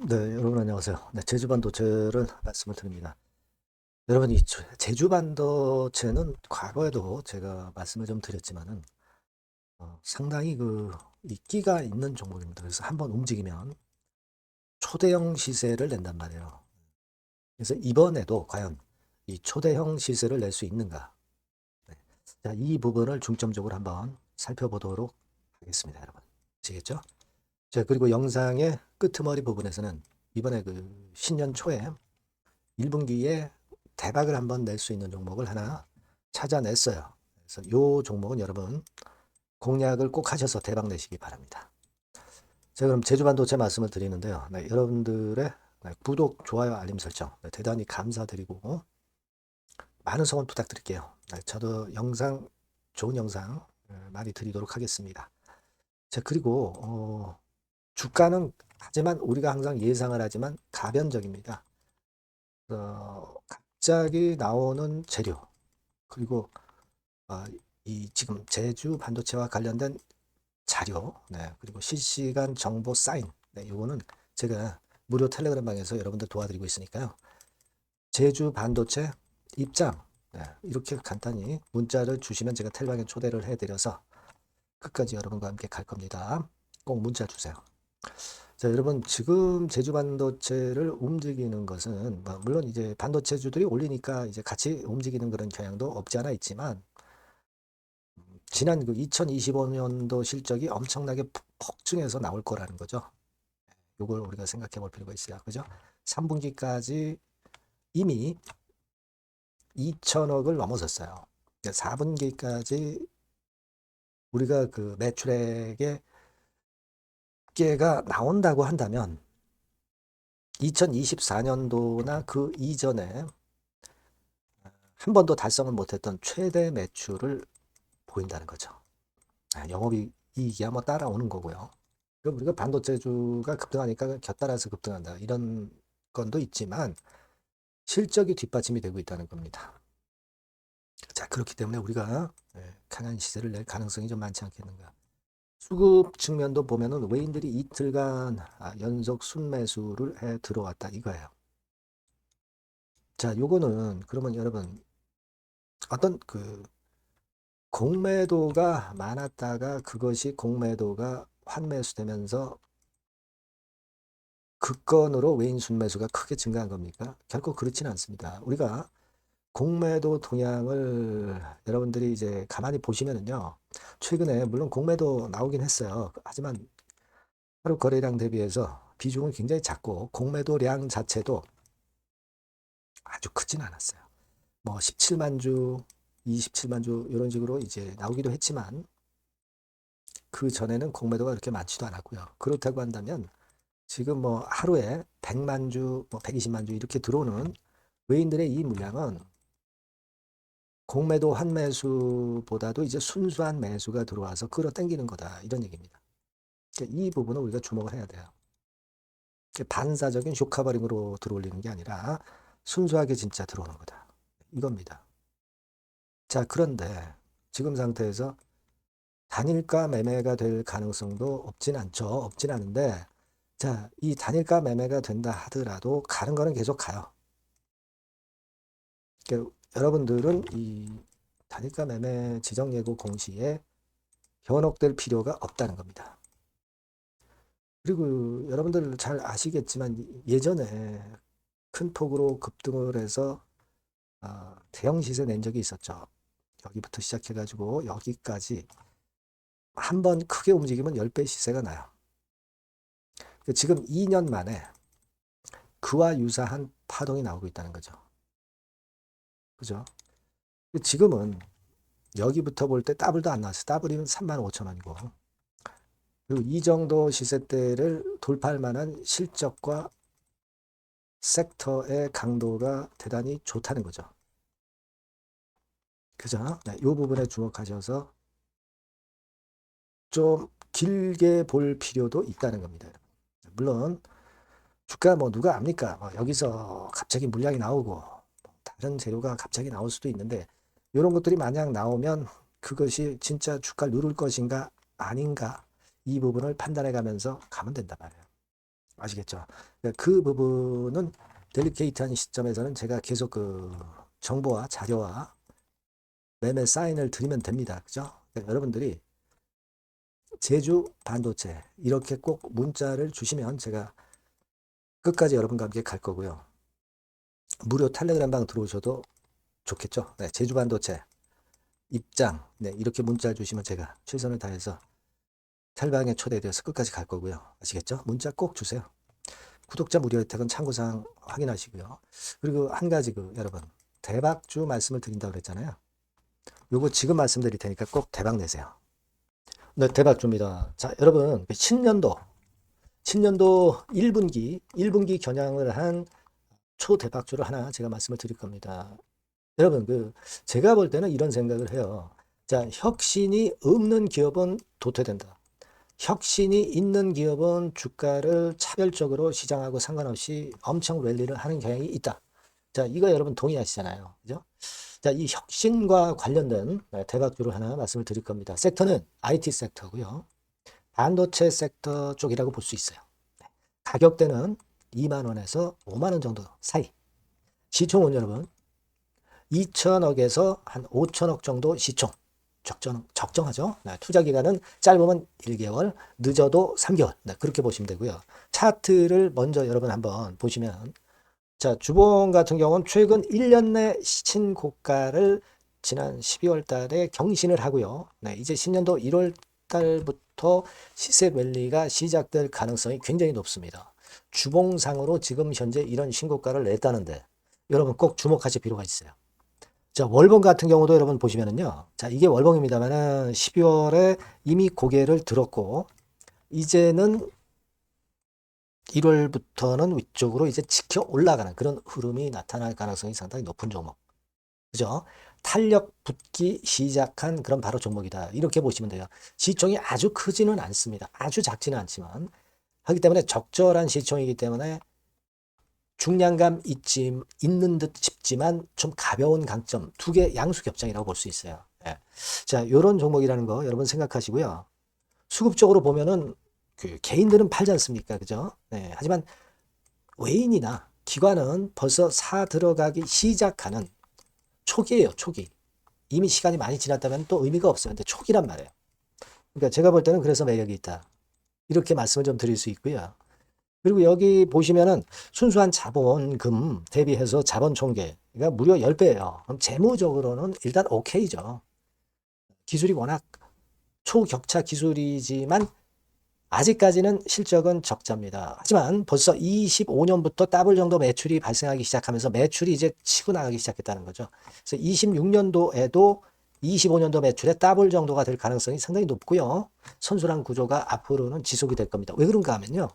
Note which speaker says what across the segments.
Speaker 1: 네, 여러분 안녕하세요. 네, 제주 반도체를 말씀을 드립니다. 여러분 이 제- 제주 반도체는 과거에도 제가 말씀을 좀 드렸지만은 어, 상당히 그 인기가 있는 종목입니다. 그래서 한번 움직이면 초대형 시세를 낸단 말이에요. 그래서 이번에도 과연 이 초대형 시세를 낼 수 있는가? 네. 자, 이 부분을 중점적으로 한번 살펴보도록 하겠습니다, 여러분. 아시겠죠? 자, 그리고 영상의 끄트머리 부분에서는 이번에 그 신년 초에 1분기에 대박을 한번 낼 수 있는 종목을 하나 찾아냈어요. 그래서 이 종목은 여러분 공략을 꼭 하셔서 대박 내시기 바랍니다. 자, 그럼 제주반도체 말씀을 드리는데요. 네, 여러분들의 네, 구독, 좋아요, 알림 설정 네, 대단히 감사드리고 많은 성원 부탁드릴게요. 네, 저도 영상 좋은 영상 어, 많이 드리도록 하겠습니다. 자, 그리고 어, 주가는 하지만 우리가 항상 예상을 하지만 가변적입니다. 어, 갑자기 나오는 재료 그리고 어, 이 지금 제주 반도체와 관련된 자료 네, 그리고 실시간 정보 사인 네, 요거는 제가 무료 텔레그램 방에서 여러분들 도와드리고 있으니까요. 제주 반도체 입장 네, 이렇게 간단히 문자를 주시면 제가 텔방에 초대를 해드려서 끝까지 여러분과 함께 갈 겁니다. 꼭 문자 주세요. 자, 여러분 지금 제주 반도체를 움직이는 것은 뭐 물론 이제 반도체주들이 올리니까 이제 같이 움직이는 그런 경향도 없지 않아 있지만 음, 지난 그 2025년도 실적이 엄청나게 폭- 폭증해서 나올 거라는 거죠. 요걸 우리가 생각해 볼 필요가 있어요. 그죠? 3분기까지 이미 2천억을 넘어섰어요. 4분기까지 우리가 그 매출액의 개가 나온다고 한다면 2024년도나 그 이전에 한 번도 달성을 못했던 최대 매출을 보인다는 거죠. 아, 영업이익이야 뭐 따라오는 거고요. 그럼 우리가 반도체주가 급등하니까 곁따라서 급등한다 이런 건도 있지만 실적이 뒷받침이 되고 있다는 겁니다. 자 그렇기 때문에 우리가 예, 강한 시세를 낼 가능성이 좀 많지 않겠는가. 수급 측면도 보면은 외인들이 이틀간 아, 연속 순매수를 해 들어왔다 이거예요. 자, 요거는 그러면 여러분 어떤 그 공매도가 많았다가 그것이 공매도가 환매수되면서 극건으로 외인 순매수가 크게 증가한 겁니까? 결코 그렇지는 않습니다. 우리가 공매도 동향을 여러분들이 이제 가만히 보시면은요. 최근에 물론 공매도 나오긴 했어요. 하지만 하루 거래량 대비해서 비중은 굉장히 작고 공매도량 자체도 아주 크진 않았어요. 뭐 17만 주, 27만 주 이런 식으로 이제 나오기도 했지만 그 전에는 공매도가 그렇게 많지도 않았고요. 그렇다고 한다면 지금 뭐 하루에 100만 주, 뭐 120만 주 이렇게 들어오는 외인들의 이 물량은 공매도 환매수보다도 이제 순수한 매수가 들어와서 끌어당기는 거다 이런 얘기입니다. 이 부분은 우리가 주목을 해야 돼요. 반사적인 쇼카버링으로 들어올리는 게 아니라 순수하게 진짜 들어오는 거다. 이겁니다. 자, 그런데 지금 상태에서 단일가 매매가 될 가능성도 없진 않죠. 없진 않은데, 자, 이 단일가 매매가 된다 하더라도 가는 거는 계속 가요. 그러니까 여러분들은 이 단일가 매매 지정 예고 공시에 현혹될 필요가 없다는 겁니다. 그리고 여러분들 잘 아시겠지만 예전에 큰 폭으로 급등을 해서 어, 대형 시세 낸 적이 있었죠. 여기부터 시작해가지고 여기까지 한 번 크게 움직이면 10배 시세가 나요. 그 지금 2년 만에 그와 유사한 파동이 나오고 있다는 거죠. 그죠? 지금은 여기부터 볼 때 더블도 안 나왔어요. 더블이면 3만 5천 원이고. 그리고 이 정도 시세대를 돌파할 만한 실적과 섹터의 강도가 대단히 좋다는 거죠. 그죠? 네, 이 부분에 주목하셔서 좀 길게 볼 필요도 있다는 겁니다. 물론 주가 뭐 누가 압니까? 뭐 여기서 갑자기 물량이 나오고 뭐 다른 재료가 갑자기 나올 수도 있는데 이런 것들이 만약 나오면 그것이 진짜 주가를 누를 것인가 아닌가 이 부분을 판단해 가면서 가면 된단 말이에요. 아시겠죠? 그러니까 그 부분은 델리케이트한 시점에서는 제가 계속 그 정보와 자료와 매매 사인을 드리면 됩니다. 그죠? 그러니까 여러분들이 제주 반도체 이렇게 꼭 문자를 주시면 제가 끝까지 여러분과 함께 갈 거고요. 무료 텔레그램 방 들어오셔도 좋겠죠? 네, 제주 반도체 입장 네, 이렇게 문자 주시면 제가 최선을 다해서 텔방에 초대되어서 끝까지 갈 거고요. 아시겠죠? 문자 꼭 주세요. 구독자 무료 혜택은 참고사항 확인하시고요. 그리고 한 가지 그 여러분 대박주 말씀을 드린다고 그랬잖아요. 요거 지금 말씀드릴 테니까 꼭 대박 내세요. 네, 대박주입니다. 자, 여러분 그 신년도 신년도 1분기 1분기 겨냥을 한 초대박주를 하나 제가 말씀을 드릴 겁니다. 여러분 그 제가 볼 때는 이런 생각을 해요. 자, 혁신이 없는 기업은 도태된다. 혁신이 있는 기업은 주가를 차별적으로 시장하고 상관없이 엄청 랠리를 하는 경향이 있다. 자, 이거 여러분 동의하시잖아요. 그죠? 자, 이 혁신과 관련된 네, 대박주를 하나 말씀을 드릴 겁니다. 섹터는 IT 섹터고요. 반도체 섹터 쪽이라고 볼 수 있어요. 네. 가격대는 2만 원에서 5만 원 정도 사이. 시총은 여러분 2천억에서 한 5천억 정도 시총. 적정, 적정하죠. 네, 투자 기간은 짧으면 1개월, 늦어도 3개월. 네, 그렇게 보시면 되고요. 차트를 먼저 여러분 한번 보시면 자, 주봉 같은 경우는 최근 1년 내 시친 고가를 지난 12월 달에 경신을 하고요. 네, 이제 신년도 1월 달부터 시세 랠리가 시작될 가능성이 굉장히 높습니다. 주봉상으로 지금 현재 이런 신고가를 냈다는데 여러분 꼭 주목하실 필요가 있어요. 자, 월봉 같은 경우도 여러분 보시면은요. 자, 이게 월봉입니다만은 12월에 이미 고개를 들었고 이제는 1월부터는 위쪽으로 이제 지켜 올라가는 그런 흐름이 나타날 가능성이 상당히 높은 종목. 그죠? 탄력 붙기 시작한 그런 바로 종목이다. 이렇게 보시면 돼요. 시총이 아주 크지는 않습니다. 아주 작지는 않지만 하기 때문에 적절한 시총이기 때문에 중량감 있지, 있는 듯 싶지만 좀 가벼운 강점 두 개 양수 겹장이라고 볼 수 있어요. 예. 자, 요런 종목이라는 거 여러분 생각하시고요. 수급적으로 보면은 그 개인들은 팔지 않습니까? 그죠? 네. 하지만 외인이나 기관은 벌써 사 들어가기 시작하는 초기예요, 초기. 이미 시간이 많이 지났다면 또 의미가 없어요. 근데 초기란 말이에요. 그러니까 제가 볼 때는 그래서 매력이 있다. 이렇게 말씀을 좀 드릴 수 있고요. 그리고 여기 보시면은 순수한 자본금 대비해서 자본 총계가 무려 10배예요. 그럼 재무적으로는 일단 오케이죠. 기술이 워낙 초격차 기술이지만 아직까지는 실적은 적자입니다. 하지만 벌써 25년부터 더블 정도 매출이 발생하기 시작하면서 매출이 이제 치고 나가기 시작했다는 거죠. 그래서 26년도에도 25년도 매출의 더블 정도가 될 가능성이 상당히 높고요. 선순환 구조가 앞으로는 지속이 될 겁니다. 왜 그런가 하면요.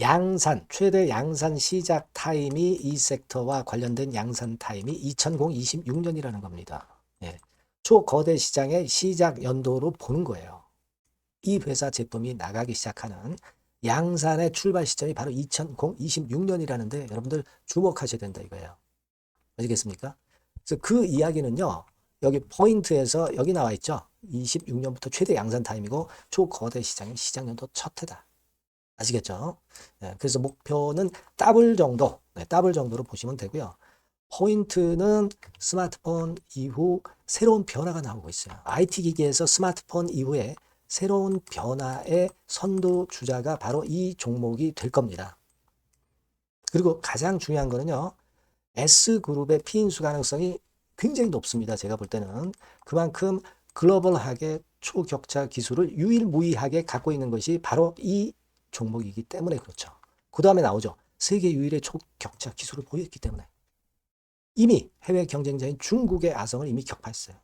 Speaker 1: 양산, 최대 양산 시작 타임이 이 섹터와 관련된 양산 타임이 2026년이라는 겁니다. 예. 초거대 시장의 시작 연도로 보는 거예요. 이 회사 제품이 나가기 시작하는 양산의 출발 시점이 바로 2026년이라는데 여러분들 주목하셔야 된다 이거예요. 아시겠습니까? 그래서 그 이야기는요. 여기 포인트에서 여기 나와 있죠. 26년부터 최대 양산 타임이고 초거대 시장의 시작 연도 첫 해다. 아시겠죠? 네, 그래서 목표는 더블 정도, 네, 더블 정도로 보시면 되고요. 포인트는 스마트폰 이후 새로운 변화가 나오고 있어요. IT 기기에서 스마트폰 이후에 새로운 변화의 선도 주자가 바로 이 종목이 될 겁니다. 그리고 가장 중요한 거는요. S그룹의 피인수 가능성이 굉장히 높습니다. 제가 볼 때는 그만큼 글로벌하게 초격차 기술을 유일무이하게 갖고 있는 것이 바로 이 종목이기 때문에 그렇죠. 그 다음에 나오죠. 세계 유일의 초격차 기술을 보였기 때문에 이미 해외 경쟁자인 중국의 아성을 이미 격파했어요.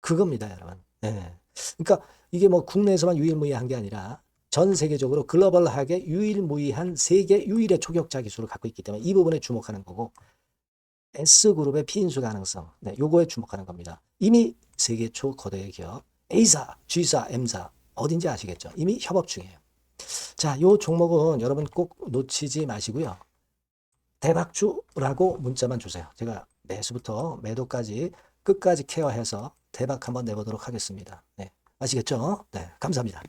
Speaker 1: 그겁니다, 여러분. 네. 그러니까 이게 뭐 국내에서만 유일무이한 게 아니라 전 세계적으로 글로벌하게 유일무이한 세계 유일의 초격차 기술을 갖고 있기 때문에 이 부분에 주목하는 거고 S그룹의 피인수 가능성, 네, 요거에 주목하는 겁니다. 이미 세계 초거대 기업 A사, G사, M사 어딘지 아시겠죠? 이미 협업 중이에요. 자, 요 종목은 여러분 꼭 놓치지 마시고요. 대박주라고 문자만 주세요. 제가 매수부터 매도까지 끝까지 케어해서 대박 한번 내보도록 하겠습니다. 네, 아시겠죠? 네, 감사합니다.